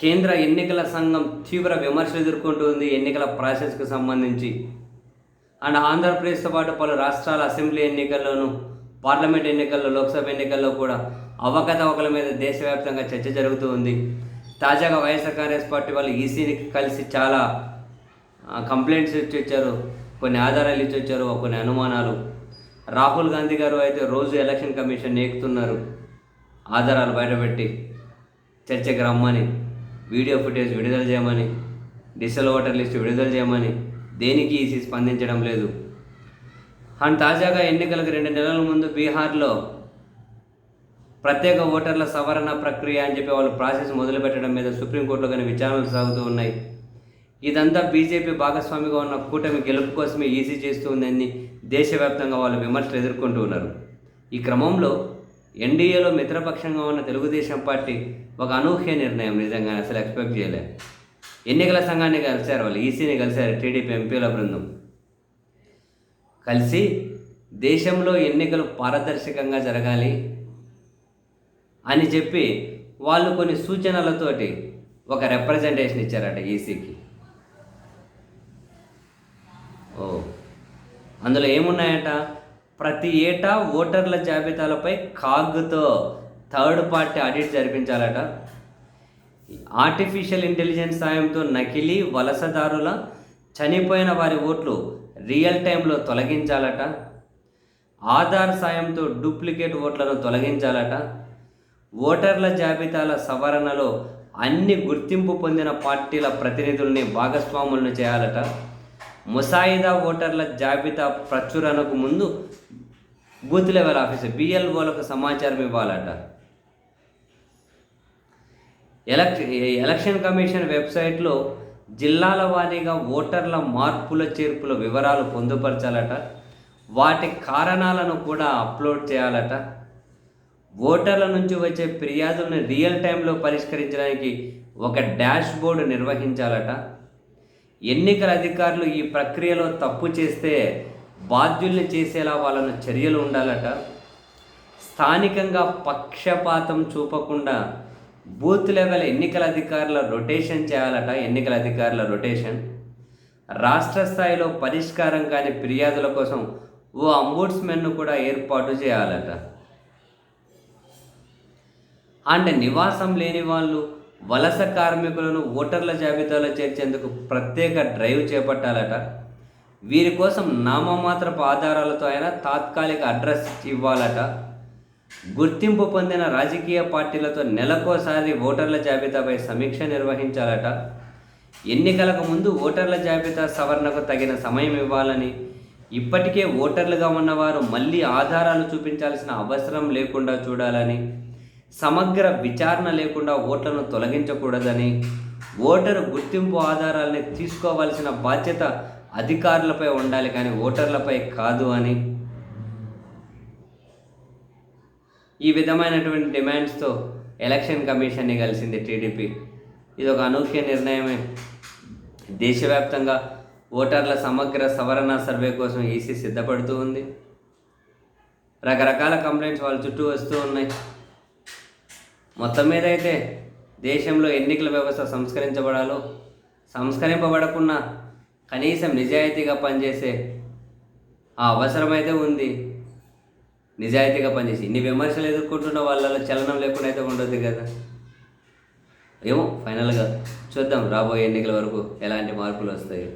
కేంద్ర ఎన్నికల సంఘం తీవ్ర విమర్శలు ఎదుర్కొంటుంది ఎన్నికల ప్రాసెస్కు సంబంధించి. అండ్ ఆంధ్రప్రదేశ్తో పాటు పలు రాష్ట్రాల అసెంబ్లీ ఎన్నికల్లోనూ పార్లమెంట్ ఎన్నికల్లో లోక్సభ ఎన్నికల్లో కూడా అవకతవకల మీద దేశవ్యాప్తంగా చర్చ జరుగుతూ ఉంది. తాజాగా వైఎస్ఆర్ కాంగ్రెస్ పార్టీ వాళ్ళు ఈసీని కలిసి చాలా కంప్లైంట్స్ ఇచ్చి వచ్చారు. కొన్ని ఆధారాలు ఇచ్చి వచ్చారు కొన్ని అనుమానాలు. రాహుల్ గాంధీ గారు అయితే రోజు ఎలక్షన్ కమిషన్ నేకుతున్నారు ఆధారాలు బయటపెట్టి చర్చకి రమ్మని. వీడియో ఫుటేజ్ విడుదల చేయమని డిజిటల్ ఓటర్ లిస్ట్ విడుదల చేయమని దేనికి ఈసీ స్పందించడం లేదు? అండ్ తాజాగా ఎన్నికలకు రెండు నెలల ముందు బీహార్లో ప్రత్యేక ఓటర్ల సవరణ ప్రక్రియ అని చెప్పి వాళ్ళు ప్రాసెస్ మొదలుపెట్టడం మీద సుప్రీంకోర్టులో కానీ విచారణలు సాగుతూ ఉన్నాయి. ఇదంతా బీజేపీ భాగస్వామిగా ఉన్న కూటమి గెలుపు కోసమే ఈసీ చేస్తూ ఉందని దేశవ్యాప్తంగా వాళ్ళు విమర్శలు ఎదుర్కొంటూ ఉన్నారు. ఈ క్రమంలో ఎన్డీఏలో మిత్రపక్షంగా ఉన్న తెలుగుదేశం పార్టీ ఒక అనూహ్య నిర్ణయం నిజంగా అసలు ఎక్స్పెక్ట్ చేయలే. ఎన్నికల సంఘాన్ని కలిశారు వాళ్ళు? ఈసీని కలిశారు టీడీపీ ఎంపీల బృందం. కలిసి దేశంలో ఎన్నికలు పారదర్శకంగా జరగాలి అని చెప్పి వాళ్ళు కొన్ని సూచనలతోటి ఒక రిప్రజెంటేషన్ ఇచ్చారట ఈసీకి. ఓ. అందులో ఏమున్నాయట? ప్రతి ఏటా ఓటర్ల జాబితాలపై కాగ్తో థర్డ్ పార్టీ ఆడిట్ జరిపించాలట. ఆర్టిఫిషియల్ ఇంటెలిజెన్స్ సాయంతో నకిలీ వలసదారుల చనిపోయిన వారి ఓట్లు రియల్ టైంలో తొలగించాలట. ఆధార్ సాయంతో డూప్లికేట్ ఓట్లను తొలగించాలట. ఓటర్ల జాబితాల సవరణలో అన్ని గుర్తింపు పొందిన పార్టీల ప్రతినిధుల్ని భాగస్వాములను చేయాలట. ముసాయిదా ఓటర్ల జాబితా ప్రచురణకు ముందు బూత్ లెవెల్ ఆఫీసర్ బిఎల్ఓలకు సమాచారం ఇవ్వాలట. ఎలక్ ఎలక్షన్ కమిషన్ వెబ్సైట్లో జిల్లాల వారీగా ఓటర్ల మార్పుల చేర్పుల వివరాలు పొందుపరచాలట. వాటి కారణాలను కూడా అప్లోడ్ చేయాలట. ఓటర్ల నుంచి వచ్చే ఫిర్యాదులను రియల్ టైంలో పరిష్కరించడానికి ఒక డాష్ బోర్డు నిర్వహించాలట. ఎన్నికల అధికారులు ఈ ప్రక్రియలో తప్పు చేస్తే బాధ్యుల్ని చేసేలా వాళ్ళను చర్యలు ఉండాలట. స్థానికంగా పక్షపాతం చూపకుండా బూత్ లెవెల్ ఎన్నికల అధికారుల రొటేషన్ చేయాలట ఎన్నికల అధికారుల రొటేషన్. రాష్ట్ర స్థాయిలో పరిష్కారం కాని ఫిర్యాదుల కోసం ఓ అంబుడ్స్మెన్ను కూడా ఏర్పాటు చేయాలట. అండ్ నివాసం లేని వాళ్ళు వలస కార్మికులను ఓటర్ల జాబితాలో చేర్చేందుకు ప్రత్యేక డ్రైవ్ చేపట్టాలట. వీరి కోసం నామమాత్రపు ఆధారాలతో అయినా తాత్కాలిక అడ్రస్ ఇవ్వాలట. గుర్తింపు పొందిన రాజకీయ పార్టీలతో నెలకోసారి ఓటర్ల జాబితాపై సమీక్ష నిర్వహించాలట. ఎన్నికలకు ముందు ఓటర్ల జాబితా సవరణకు తగిన సమయం ఇవ్వాలని ఇప్పటికే ఓటర్లుగా ఉన్నవారు మళ్ళీ ఆధారాలు చూపించాల్సిన అవసరం లేకుండా చూడాలని సమగ్ర విచారణ లేకుండా ఓట్లను తొలగించకూడదని ఓటరు గుర్తింపు ఆధారాలని తీసుకోవాల్సిన బాధ్యత అధికారులపై ఉండాలి కానీ ఓటర్లపై కాదు అని ఈ విధమైనటువంటి డిమాండ్స్తో ఎలక్షన్ కమిషన్ని కలిసింది టీడీపీ ఇది ఒక అనూహ్య నిర్ణయమే. దేశవ్యాప్తంగా ఓటర్ల సమగ్ర సవరణ సర్వే కోసం ఈసీ సిద్ధపడుతూ ఉంది. రకరకాల కంప్లైంట్స్ వాళ్ళ చుట్టూ వస్తూ ఉన్నాయి. మొత్తం మీద అయితే దేశంలో ఎన్నికల వ్యవస్థ సంస్కరించబడాలో సంస్కరింపబడకున్నా కనీసం నిజాయితీగా పనిచేసే ఆ అవసరమైతే ఉంది. నిజాయితీగా పనిచేసి ఇన్ని విమర్శలు ఎదుర్కొంటున్న వాళ్ళలో చలనం లేకుండా అయితే ఉండదు కదా. ఏమో ఫైనల్గా చూద్దాం రాబోయే ఎన్నికల వరకు ఎలాంటి మార్పులు వస్తాయి.